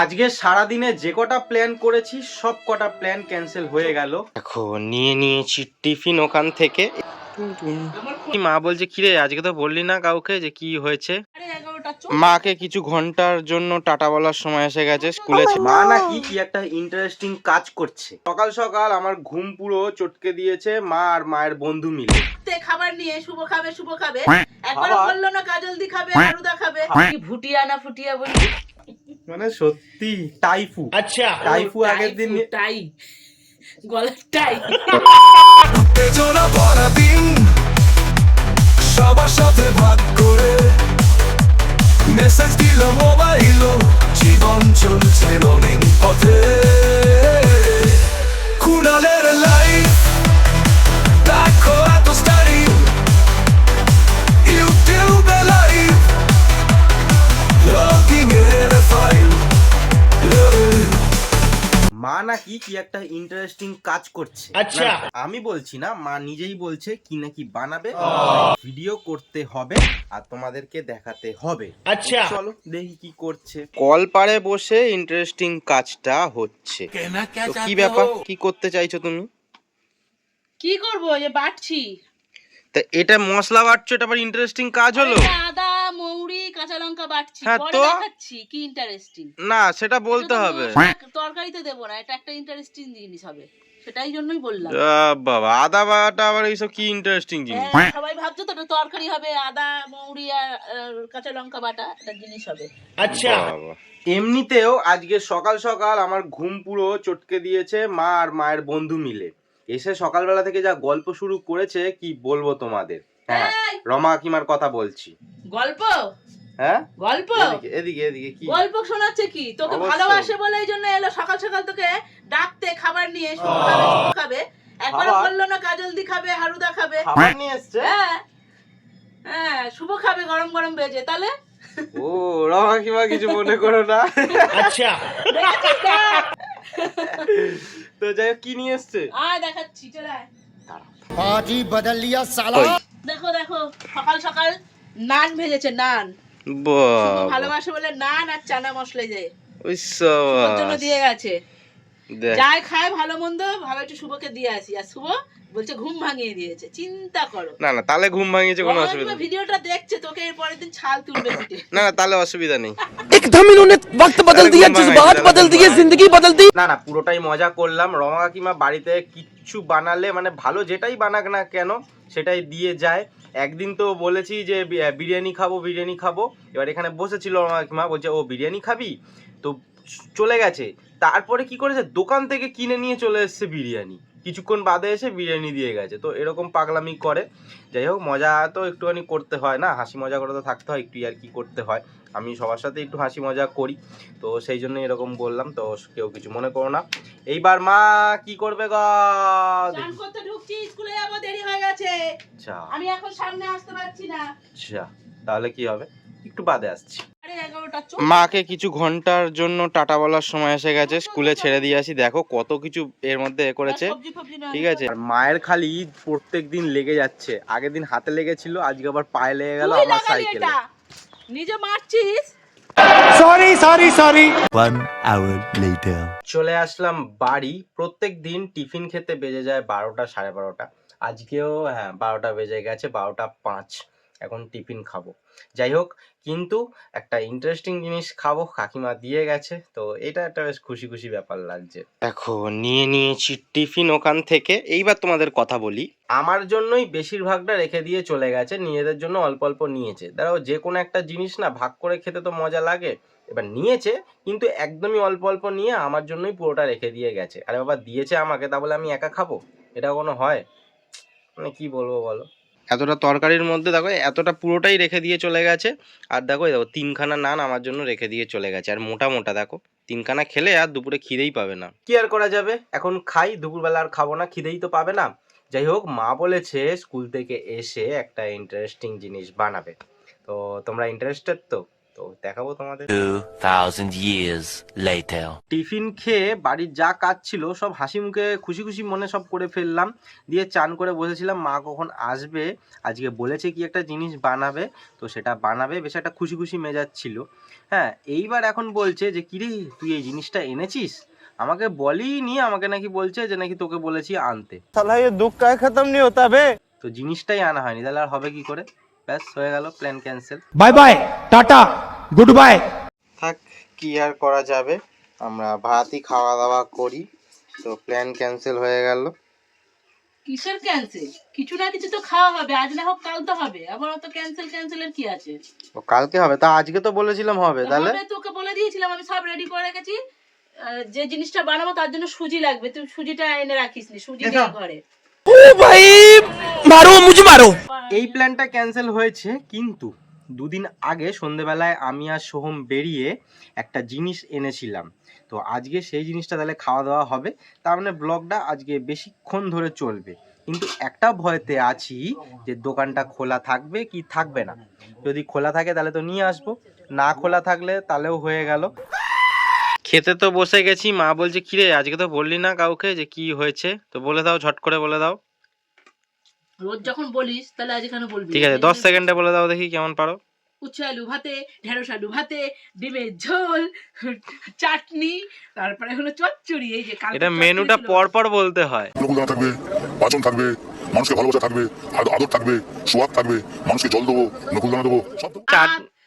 আজকে সারাদিনে যে কটা প্ল্যান করেছি সব কটা প্ল্যান ক্যান্সেল হয়ে গেল। দেখো নিয়ে নিয়েছি টিফিন ওখান থেকে। কি মা বলছে কিরে আজকে তো বললি না কাউকে যে কি হয়েছে? মাকে কিছু ঘণ্টার জন্য টাটা বলার সময় এসে গেছে স্কুলে মা নাকি কি কি একটা ইন্টারেস্টিং কাজ করছে। সকাল সকাল আমার ঘুম পুরো চটকে দিয়েছে মা আর মায়ের বন্ধু মিলে। খাবার নিয়ে শুভ খাবে শুভ খাবে। হ্যাঁ। একবার বলল না কাজল দি খাবে। আরুদা খাবে ভুটিয়া না ফুটিয়া বলি মানে সত্যি টাইফু। আচ্ছা। টাইফু আগের দিন টাই। গলার টাই। মা নাকি কি একটা ইন্টারেস্টিং কাজ করছে। আচ্ছা। আমি বলছি না মা নিজেই বলছে কি নাকি বানাবে ভিডিও করতে হবে আর তোমাদেরকে দেখাতে হবে। আচ্ছা। চলো দেখি কি করছে। কল পাড়ে বসে ইন্টারেস্টিং কাজটা হচ্ছে। তো কি ব্যাপার? কি করতে চাইছো তুমি? কি করব? যে বাটছি তা এটা মশলা বাটছো এটা আবার ইন্টারেস্টিং কাজ হলো? আদা কাঁচা লঙ্কা বাটছি হ্যাঁ, পরে দেখাচ্ছি কি ইন্টারেস্টিং না সেটা বলতে হবে। তরকারিতে দেবো না এটা একটা ইন্টারেস্টিং জিনিস হবে সেটাই জন্যই বললাম। বাবা আদা বাটা আবার এইসব কি ইন্টারেস্টিং জিনিস? হ্যাঁ, সবাই ভাবছ তো তরকারি হবে আদা মৌরি আর কাঁচা লঙ্কা বাটা একটা জিনিস হবে। বাবা। এমনিতেও আজকে সকাল সকাল আমার ঘুম পুরো চটকে দিয়েছে মা আর মায়ের বন্ধু মিলে। এসে সকালবেলা থেকে যা গল্প শুরু করেছে কি বলব তোমাদের? হ্যাঁ রমা কিমার কথা বলছি। গল্প? হ্যাঁ? গল্প? এদিকে এদিকে কি? গল্প শোনাচ্ছে কি? তোকে ভালোবাসে বলে এই জন্য এলো সকাল সকাল তোকে ডাকতে খাবার নিয়ে খাবে? একবার বলল না কাজল দি খাবে খাবে। খাবার নিয়ে এসছে? হ্যাঁ।, হ্যাঁ। শুভ খাবে গরম গরম ভেজে। তাহলে? ও রমা কিমা কিছু মনে করো না। আচ্ছা। তো যাই কি নিয়ে এসছে? আয় দেখাচ্ছি চলে আয়। সালা। দেখো দেখো সকাল সকাল নান ভেজেছে নান। বাবা ভালোবাসে বলে নান আর চানা মশলা দিয়ে ওই শুভর জন্য সাবাস। দিয়ে গেছে দেখ যাই খায় ভালো মন্দ ভাবে একটু শুভকে দিয়ে আসি আর শুভ বলছে ঘুম ভাঙিয়ে দিয়েছে চিন্তা করো না না তাহলে ঘুম ভাঙিয়েছে কোনো রমা অসুবিধা কিংবা নেই ভিডিওটা দেখছে তোকে এর পরের দিন ছাল তুলবে পিঠে না না তাহলে অসুবিধা নেই एकदम इन्होंने वक्त बदल दिया जज्बात बदल दिए जिंदगी बदल दी না না পুরোটাই মজা করলাম রমা কাকিমা বাড়িতে কিচ্ছু বানালে মানে ভালো যেটাই বানাক না কেন সেটাই দিয়ে যায় একদিন তো বলেছি যে বিরিয়ানি খাব বিরিয়ানি খাব। এবার এখানে বসেছিল আমার মা, বলছে, ও, বিরিয়ানি খাবি? তো চলে গেছে। তারপরে কি করেছে? দোকান থেকে কিনে নিয়ে চলে এসছে বিরিয়ানি। কিছুক্ষণ বাদে এসে বিরিয়ানি দিয়ে গেছে। তো এরকম পাগলামি করে। যাই হোক মজা তো একটুখানি করতে হয় না? হাসি মজা করে তো থাকতে হয় একটু আর কি করতে হয়। আমি সবার সাথে একটু হাসি মজা করি। তো সেই জন্য এরকম বললাম। তো কেউ কিছু মনে করো না। এইবার মা কি করবে গো? করতে ঢুকছি স্কুলে যাব দেরি হয়ে গেছে। আচ্ছা। আমি এখন সামনে আসতে পারছি না। আচ্ছা। তাহলে কি হবে? একটু বাদে আসছি। মাকে কিছু ঘণ্টার জন্য টাটা বলার সময় এসে গেছে স্কুলে ছেড়ে দিয়ে আসি। দেখো কত কিছু এর মধ্যে এ করেছে। ঠিক আছে। মায়ের খালি প্রত্যেক দিন লেগে যাচ্ছে। আগের দিন হাতে লেগেছিল আজকে আবার পায়ে লেগে গেল আমার সাইকেলে। নিজে মারছিস? সরি সরি সরি চলে আসলাম বাড়ি। প্রত্যেক দিন টিফিন খেতে বেজে যায় বারোটা সাড়ে বারোটা। আজকেও হ্যাঁ বারোটা বেজে গেছে বারোটা পাঁচ। এখন টিফিন খাব। যাই হোক কিন্তু একটা ইন্টারেস্টিং জিনিস খাব কাকিমা দিয়ে গেছে তো এটা একটা বেশ খুশি খুশি ব্যাপার লাগছে। দেখো নিয়ে নিয়েছি টিফিন ওখান থেকে। এইবার তোমাদের কথা বলি। আমার জন্যই বেশিরভাগটা রেখে দিয়ে চলে গেছে নিজেদের জন্য অল্প অল্প নিয়েছে। দাঁড়াও যে কোনো একটা জিনিস না ভাগ করে খেতে তো মজা লাগে। এবার নিয়েছে কিন্তু একদমই অল্প অল্প নিয়ে আমার জন্যই পুরোটা রেখে দিয়ে গেছে। আরে বাবা দিয়েছে আমাকে তা বলে আমি একা খাব? এটা কোনো হয়? মানে কি বলব বলো? এতটা তরকারির মধ্যে দেখো, এতটা পুরোটাই রেখে দিয়ে চলে গেছে। আর দেখো দেখো, তিনখানা নান আমার জন্য রেখে দিয়ে চলে গেছে। আর মোটা মোটা দেখো, তিনখানা খেলে আর দুপুরে খিদেই পাবে না। কি আর করা যাবে? এখন খাই, দুপুরবেলা আর খাব না, খিদেই তো পাবে না। যাই হোক, মা বলেছে স্কুল থেকে এসে একটা ইন্টারেস্টিং জিনিস বানাবে। তো তোমরা ইন্টারেস্টেড তো? তো দেখাবো তোমাদের। 2000 years later টিফিন খেয়ে বাড়ির যা কাজ ছিল সব হাসি মুখে খুশি খুশি মনে সব করে ফেললাম। দিয়ে চান করে বসেছিলাম মা কখন আসবে আজকে বলেছে কি একটা জিনিস বানাবে তো সেটা বানাবে বেশ একটা খুশি খুশি মেজাজ ছিল। হ্যাঁ এইবার এখন বলছে যে কিরে তুই এই জিনিসটা এনেছিস? আমাকে বলিনি আমাকে নাকি বলছে যে নাকি তোকে বলেছি আনতে। তাহলে দুঃখ খতম নি হতে হবে তো জিনিসটাই আনা হয়নি তাহলে আর হবে কি করে? ব্যাস হয়ে গেল plan cancel bye bye tata good bye থাক কি আর করা যাবে? আমরা ভাতই খাওয়া দাওয়া করি তো প্ল্যান ক্যান্সেল হয়ে গেল। কিসের ক্যান্সেল কিছু না কিছু তো খাওয়া হবে আজ না হোক কাল তো হবে। আবার অত ক্যান্সেল ক্যান্সেলের কি আছে? ও কালকে হবে? তা আজকে তো বলেছিলাম হবে তাহলে? তোকে বলে দিয়েছিলাম আমি সব রেডি করে রেখেছি। যে জিনিসটা বানাবো তার জন্য সুজি লাগবে। তুই সুজিটা এনে রাখিসনি সুজি ঘরে। ও ভাই, মারো, মুঝে মারো। এই প্ল্যানটা ক্যান্সেল হয়েছে কিন্তু দুদিন আগে সন্ধেবেলায় আমি আর সোহম বেরিয়ে একটা জিনিস এনেছিলাম। তো আজকে সেই জিনিসটা তাহলে খাওয়া দাওয়া হবে। তার মানে ব্লগটা আজকে বেশিক্ষণ ধরে চলবে। কিন্তু একটা ভয়তে আছি যে দোকানটা খোলা থাকবে কি থাকবে না। যদি খোলা থাকে তাহলে তো নিয়ে আসব। না খোলা থাকলে তাহলেও হয়ে গেল। খেতে তো বসে গেছি মা বলছে কিরে আজকে তো বললি না কাউকে যে কি হয়েছে? তো বলে দাও ঝট করে বলে দাও। রোজ যখন বলিস তাহলে আজ এখানে বলবি? ঠিক আছে দশ সেকেন্ডে বলে দাও দেখি কেমন পারো। উচ্ছে আলু ভাতে ঢেঁড়স আলু ভাতে ডিমের ঝোল চাটনি তারপরে হলো চচ্চড়ি এই যে কালকে এটা মেনুটা। পর পর বলতে হয়। অনুকূলতা থাকবে পাচন থাকবে মানুষকে ভালোবাসা থাকবে আদর থাকবে সোয়াগ থাকবে মানুষকে জল দেবো নকুলদানা দেবো সব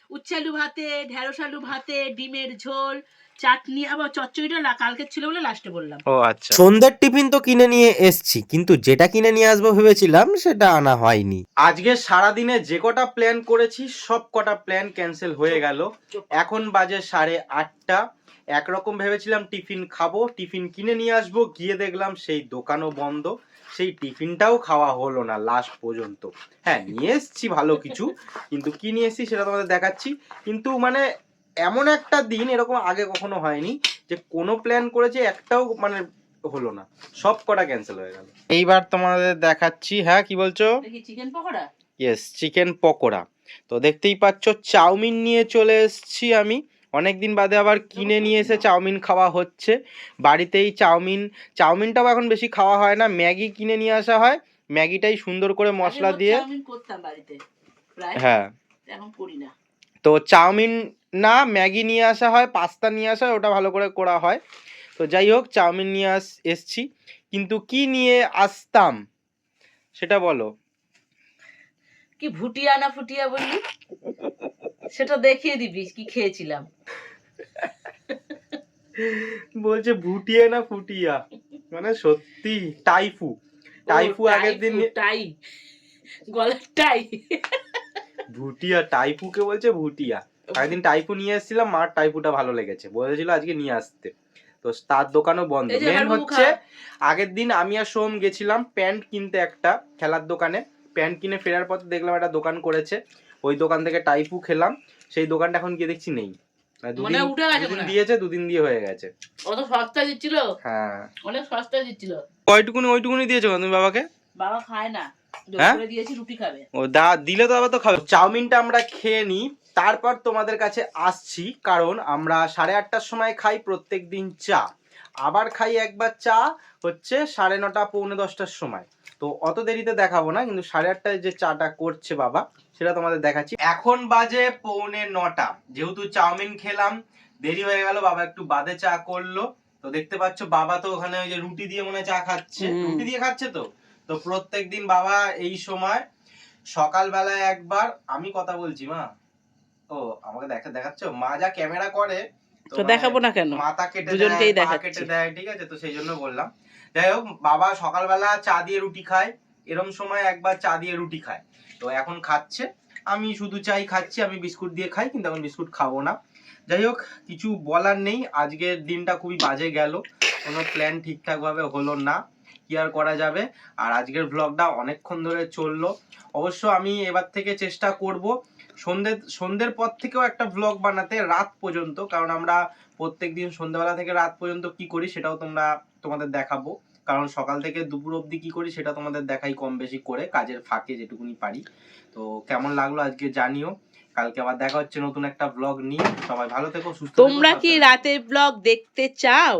দেবো। চাট আর উচ্ছে আলু ভাতে ঢেঁড়স আলু ভাতে ডিমের ঝোল চাটনি আবার চচ্চড়িটা না কালকে ছিল বলে লাস্টে বললাম। ও আচ্ছা। সন্ধ্যের টিফিন তো কিনে নিয়ে এসছি কিন্তু যেটা কিনে নিয়ে আসব ভেবেছিলাম সেটা আনা হয়নি। আজকে সারাদিনে যে কটা প্ল্যান করেছি সব কটা প্ল্যান ক্যান্সেল হয়ে গেল। এখন বাজে সাড়ে আটটা। একরকম ভেবেছিলাম টিফিন খাব টিফিন কিনে নিয়ে আসব গিয়ে দেখলাম সেই দোকানও বন্ধ। সেই টিফিনটাও খাওয়া হলো না লাস্ট পর্যন্ত। হ্যাঁ নিয়ে এসছি ভালো কিছু কিন্তু কি নিয়ে এসছি সেটা তোমাদের দেখাচ্ছি। কিন্তু মানে এমন একটা দিন এরকম আগে কখনো হয়নি যে কোনো প্ল্যান করেছে একটাও মানে হলো না। সব কটা ক্যান্সেল হয়ে গেল। এইবার তোমাদের দেখাচ্ছি হ্যাঁ কি বলছো? Chicken pakora? Yes chicken pakora. তো দেখতেই পাচ্ছ চাউমিন নিয়ে চলে এসেছি আমি। অনেক দিন বাদে আবার কিনে নিয়ে এসে চাউমিন খাওয়া হচ্ছে। বাড়িতেই চাউমিন চাউমিনটাও এখন বেশি খাওয়া হয় না ম্যাগি কিনে নিয়ে আসা হয়। ম্যাগিটাই সুন্দর করে মশলা দিয়ে। হ্যাঁ। তো চাউমিন না ম্যাগি নিয়ে আসা হয় পাস্তা নিয়ে আসা হয় ওটা ভালো করে করা হয়। তো যাই হোক চাউমিন নিয়ে আস এসছি। কিন্তু কি নিয়ে আসতাম সেটা বলো। কি ভুটিয়া না ফুটিয়া বললি? সেটা দেখিয়ে দিবি কি খেয়েছিলাম। বলছে ভুটিয়া না ফুটিয়া? মানে সত্যি টাইফু। টাইফু আগের দিন টাই। গলার টাই। ভুটিয়া টাইফুকে বলছে ভুটিয়া। আগের দিন টাইফু নিয়ে এসেছিলাম মার টাইফুটা ভালো লেগেছে। বলেছিল আজকে নিয়ে আসতে। তো তার দোকানও বন্ধ। মেন হচ্ছে আগের দিন আমি আর সোম গেছিলাম প্যান্ট কিনতে একটা খেলার দোকানে। প্যান্ট কিনে ফেরার পথে দেখলাম একটা দোকান করেছে। ওই দোকান থেকে টাইফু খেলাম। সেই দোকানটা এখন গিয়ে দেখছি নেই। মানে মনে উঠে গেছে দুদিন দিয়েছে দুদিন দিয়ে হয়ে গেছে। অত সস্তা দিচ্ছিল? হ্যাঁ। অনেক সস্তা দিচ্ছিল। কয়টুকুনি ওইটুকুনি দিয়েছ তুমি বাবাকে? বাবা খায় না। হ্যাঁ? করে দিয়েছি রুটি খাবে। ও দা দিলে তো আবার তো খাবে। চাউমিনটা আমরা খেয়ে নিই। তারপর তোমাদের কাছে আসছি কারণ আমরা সাড়ে আটটার সময় খাই প্রত্যেক দিন চা। আবার খাই একবার চা হচ্ছে সাড়ে নটা পৌনে দশটার সময়। তো অত দেরিতে দেখাবো না কিন্তু সাড়ে আটটায় যে চাটা করছে বাবা সেটা তোমাদের দেখাচ্ছি। এখন বাজে পৌনে নটা যেহেতু চাউমিন খেলাম দেরি হয়ে গেল বাবা একটু বাদে চা করল। তো দেখতে পাচ্ছ বাবা তো ওখানে ওই যে রুটি দিয়ে মনে হয় চা খাচ্ছে। রুটি দিয়ে খাচ্ছে তো? তো প্রত্যেক দিন বাবা এই সময় সকালবেলায় একবার আমি কথা বলছি মা। ও আমাকে দেখা দেখাচ্ছ? মা যা ক্যামেরা করে তো মানে দেখাবো না কেন? মাথা কেটে দুজনকেই দেখাচ্ছি। কেটে দেয় ঠিক আছে? তো সেই জন্য বললাম। যাই হোক বাবা সকালবেলা চা দিয়ে রুটি খায় এরম সময় একবার চা দিয়ে রুটি খায়। তো এখন খাচ্ছে আমি শুধু চাই খাচ্ছি আমি বিস্কুট দিয়ে খাই কিন্তু এখন বিস্কুট খাব না। যাই হোক কিছু বলার নেই আজকের দিনটা খুবই বাজে গেল। কোনো প্ল্যান ঠিকঠাক ভাবে হলো না কি আর করা যাবে? আর আজকের ব্লগটা অনেকক্ষণ ধরে চলল। অবশ্য আমি এবার থেকে চেষ্টা করব সন্ধে সন্ধ্যের পর থেকেও একটা ব্লগ বানাতে রাত পর্যন্ত কারণ আমরা প্রত্যেক দিন সন্ধ্যাবেলা থেকে রাত পর্যন্ত কি করি সেটাও তোমরা তোমাদের দেখাবো। কারণ সকাল থেকে দুপুর অবধি কি করি সেটা তোমাদের দেখাই কম বেশি করে কাজের ফাঁকে যেটুকুনি পারি। তো কেমন লাগল আজকে জানিও। কালকে আবার দেখা হচ্ছে নতুন একটা ব্লগ নিয়ে। সবাই ভালো থেকো সুস্থ থেকো, তোমরা কি রাতের ব্লগ দেখতে চাও?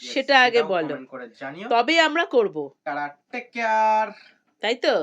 সেটা আগে বলো। তবে আমরা করব। তারা টেক কেয়ার তাই তো?